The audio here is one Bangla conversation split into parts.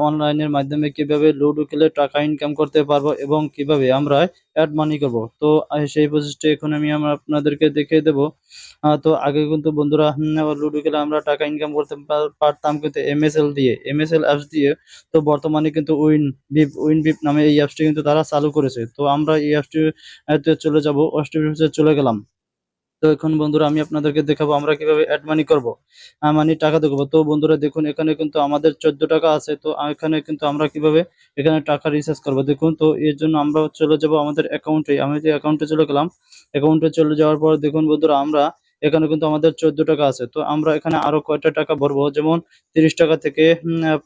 অনলাইনের মাধ্যমে কীভাবে লুডো খেলে টাকা ইনকাম করতে পারব এবং কীভাবে আমরা অ্যাড মানি করব। তো সেই প্রসেসটা এখন আমি আপনাদেরকে দেখিয়ে দেবো। তো, আগে কিন্তু বন্ধুরা লুডো খেলে আমরা টাকা ইনকাম করতে পার- পারতাম কিন্তু এমএসএল দিয়ে এমএসএল অ্যাপস দিয়ে। তো, বর্তমানে কিন্তু উইন বিপ উইন বিপ নামে এই অ্যাপসটি কিন্তু তারা চালু করেছে। তো, আমরা এই অ্যাপসটি চলে যাব অস্ট্রেলিয়া চলে গেলাম। তো এখন বন্ধুরা আমি আপনাদেরকে দেখাবো আমরা কীভাবে অ্যাড মানি করব মানে টাকা দেবো তো বন্ধুরা দেখুন, এখানে কিন্তু আমাদের চোদ্দ টাকা আছে, তো এখানে কিন্তু আমরা কীভাবে এখানে টাকা রিচার্জ করব? দেখুন, তো এর জন্য আমরা চলে যাব আমাদের অ্যাকাউন্টে আমি যে অ্যাকাউন্টে চলে গেলাম অ্যাকাউন্টে চলে যাওয়ার পর দেখুন বন্ধুরা আমরা এখানে কিন্তু আমাদের চোদ্দ টাকা আছে, তো আমরা এখানে আরও কয়টা টাকা ভরবো? যেমন তিরিশ টাকা থেকে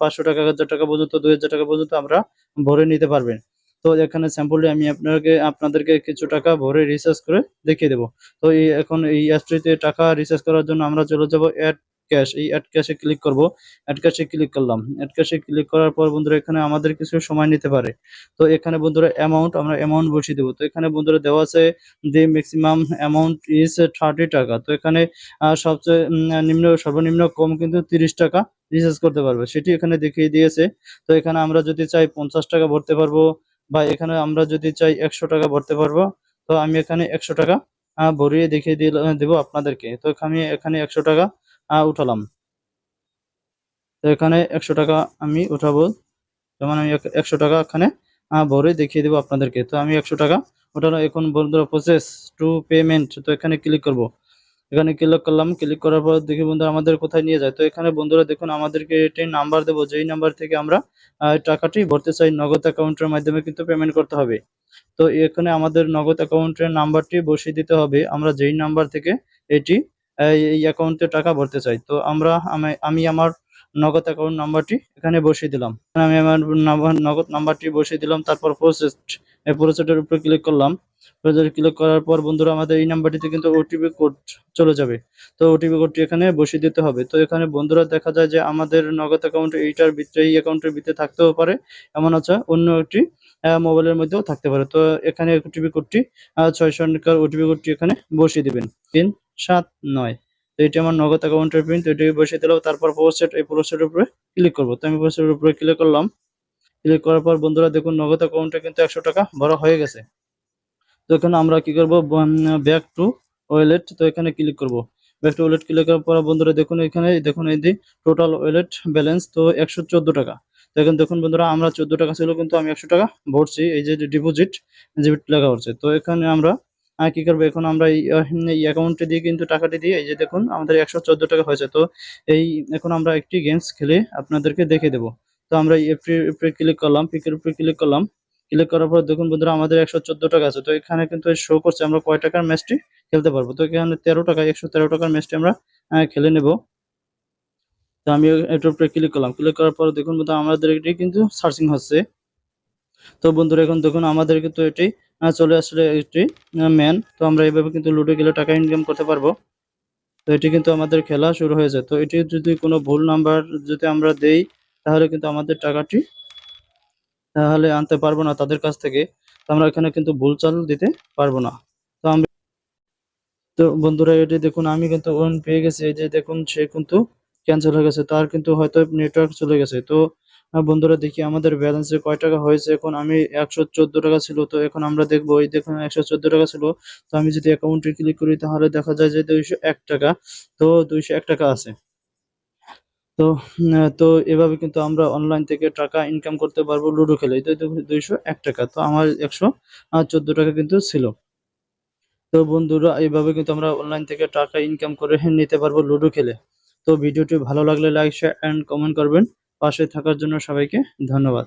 পাঁচশো টাকা, হাজার টাকা পর্যন্ত, দুই হাজার টাকা পর্যন্ত আমরা ভরে নিতে পারবেন। তো এখানে স্যাম্পলটি আমি আপনাকে, আপনাদেরকে কিছু টাকা ভরে রিচার্জ করে দেখিয়ে দেবো। তো এই এখন এই অ্যাপসটিতে টাকা রিচার্জ করার জন্য আমরা চলে যাব অ্যাড ক্যাশ এই অ্যাড ক্যাশে ক্লিক করব। অ্যাড ক্যাশে ক্লিক করলাম। অ্যাড ক্যাশে ক্লিক করার পর বন্ধুরা, এখানে আমাদের কিছু সময় নিতে পারে। তো এখানে বন্ধুরা অ্যামাউন্ট আমরা অ্যামাউন্ট বসিয়ে দেবো। তো এখানে বন্ধুরা দেওয়া আছে the maximum amount is thirty টাকা। তো এখানে সবচেয়ে নিম্ন, সর্বনিম্ন কম কিন্তু তিরিশ টাকা রিচার্জ করতে পারবে। সেটি এখানে দেখিয়ে দিয়েছে। তো এখানে আমরা যদি চাই পঞ্চাশ টাকা ভরতে পারব। বা এখানে আমরা যদি চাই একশো টাকা ভরতে পারব, তো আমি এখানে একশো টাকা ভরিয়ে দেখিয়ে দিল, দেবো আপনাদেরকে। তো আমি এখানে একশো টাকা উঠালাম। তো এখানে একশো টাকা আমি উঠাবো, যেমন আমি এক- একশো টাকা এখানে ভরে দেখিয়ে দেবো আপনাদেরকে। তো আমি একশো টাকা ওঠানো এখন বন্ধুরা প্রসেস টু পেমেন্ট তো এখানে ক্লিক করব। এখানে ক্লিক করলাম ক্লিক করার পর দেখি বন্ধুরা আমাদের কোথায় নিয়ে যায়। তো এখানে বন্ধুরা দেখুন, আমাদেরকে একটি নাম্বার দেবো, যেই নাম্বার থেকে আমরা টাকাটি ভরতে চাই, নগদ অ্যাকাউন্টের মাধ্যমে কিন্তু পেমেন্ট করতে হবে। তো এখানে আমাদের নগদ অ্যাকাউন্টের নাম্বারটি বসিয়ে দিতে হবে, আমরা যেই নাম্বার থেকে এটি এই অ্যাকাউন্টে টাকা ভরতে চাই। তো আমরা, আমি আমি আমার নগদ অ্যাকাউন্ট নাম্বারটি এখানে বসিয়ে দিলাম। আমি আমার নগদ নাম্বারটি বসিয়ে দিলাম, তারপর প্রসেস প্রসেসের উপরে ক্লিক করলাম। ক্লিক করার পর বন্ধুরা, আমাদের এই নাম্বারটিতে কিন্তু ওটিপি কোড চলে যাবে। তো ওটিপি কোডটি এখানে বসিয়ে দিতে হবে। তো এখানে বন্ধুরা দেখা যায় যে আমাদের নগদ অ্যাকাউন্ট এইটার ভিতরে, এই অ্যাকাউন্টের ভিতরে থাকতেও পারে। এমন আছে, অন্য একটি মোবাইলের মধ্যেও থাকতে পারে। তো এখানে ওটিপি কোডটি ছয় সংখ্যার ওটিপি কোডটি এখানে বসিয়ে দিবেন। তিন, সাত, নয়। তো এটি আমার নগদ অ্যাকাউন্টের পিন তো এটি বসিয়ে দিলাম। তারপর পোস্টেড এই পোস্টের উপরে ক্লিক করব। তো আমি পোস্টের উপরে ক্লিক করলাম। ক্লিক করার পর বন্ধুরা দেখুন নগদ অ্যাকাউন্টে কিন্তু একশো টাকা ভরা হয়ে গেছে। তো এখানে আমরা কি করব? ব্যাক টু ওয়েলেট তো এখানে ক্লিক করব। ব্যাক টু ওয়েলেট ক্লিক করার পর বন্ধুরা দেখুন এখানে, দেখুন এই যে টোটাল ওয়েলেট ব্যালেন্স তো একশো চোদ্দ টাকা। তো এখন দেখুন বন্ধুরা, আমরা চোদ্দ টাকা ছিল, কিন্তু আমি একশো টাকা ভরছি। এই যে ডিপোজিট ডিপোজিট লেখা হচ্ছে। তো এখানে আমরা কি করব? এখন আমরা এই অ্যাকাউন্টে দিয়ে কিন্তু টাকাটি দিয়ে, এই যে দেখুন আমাদের একশো চোদ্দ টাকা হয়েছে। তো এই, এখন আমরা একটি গেমস খেলে আপনাদেরকে দেখে দেবো। তো আমরা এপ্রিল উপরে ক্লিক করলাম পিকের উপরে ক্লিক করলাম। ক্লিক করার পর দেখুন বন্ধুরা, আমাদের একশো চোদ্দ টাকা আছে। তো এখানে কিন্তু শো করছে আমরা কয় টাকার ম্যাচটি খেলতে পারব। তো এখানে তেরো টাকা, একশো তেরো টাকার ম্যাচটি আমরা খেলে নেব। তো আমি এটার উপরে ক্লিক করলাম। ক্লিক করার পর দেখুন বন্ধু আমাদের এটি কিন্তু সার্চিং হচ্ছে। তো বন্ধুরা, এখন দেখুন আমাদের কিন্তু এটি চলে আসলে একটি ম্যান তো আমরা এইভাবে কিন্তু লুডো গেলে টাকা ইনকাম করতে পারব। তো এটি কিন্তু আমাদের খেলা শুরু হয়েছে তো এটি যদি কোনো ভুল নাম্বার যদি আমরা দেই তাহলে কিন্তু আমাদের টাকাটি তাহলে আনতে পারব না তাদের কাছ থেকে। আমরা এখানে কিন্তু ভুল চাল দিতে পারব না। তো আমরা তো বন্ধুরা, এটি দেখুন, আমি কিন্তু ওন পেয়ে গেছি। এই যে দেখুন, সে কিন্তু ক্যান্সেল হয়ে গেছে। তার কিন্তু হয়তো নেটওয়ার্ক চলে গেছে। তো বন্ধুরা, দেখি আমাদের ব্যালেন্সে কয় টাকা হয়েছে? এখন আমি একশো চোদ্দ টাকা ছিল। তো এখন আমরা দেখব, এই দেখুন, একশো চোদ্দ টাকা ছিল। তো আমি যদি অ্যাকাউন্টে ক্লিক করি, তাহলে দেখা যায় যে দুইশো এক টাকা। তো দুইশো এক টাকা আছে। তো তো এভাবে কিন্তু আমরা অনলাইন থেকে টাকা ইনকাম করতে পারব লুডো খেলে। তো দুইশো এক টাকা। তো আমার একশো চোদ্দ টাকা কিন্তু ছিল। তো বন্ধুরা, এইভাবে কিন্তু আমরা অনলাইন থেকে টাকা ইনকাম করে নিতে পারব লুডো খেলে। তো ভিডিওটি ভালো লাগলে লাইক শেয়ার অ্যান্ড কমেন্ট করবেন। পাশে থাকার জন্য সবাইকে ধন্যবাদ।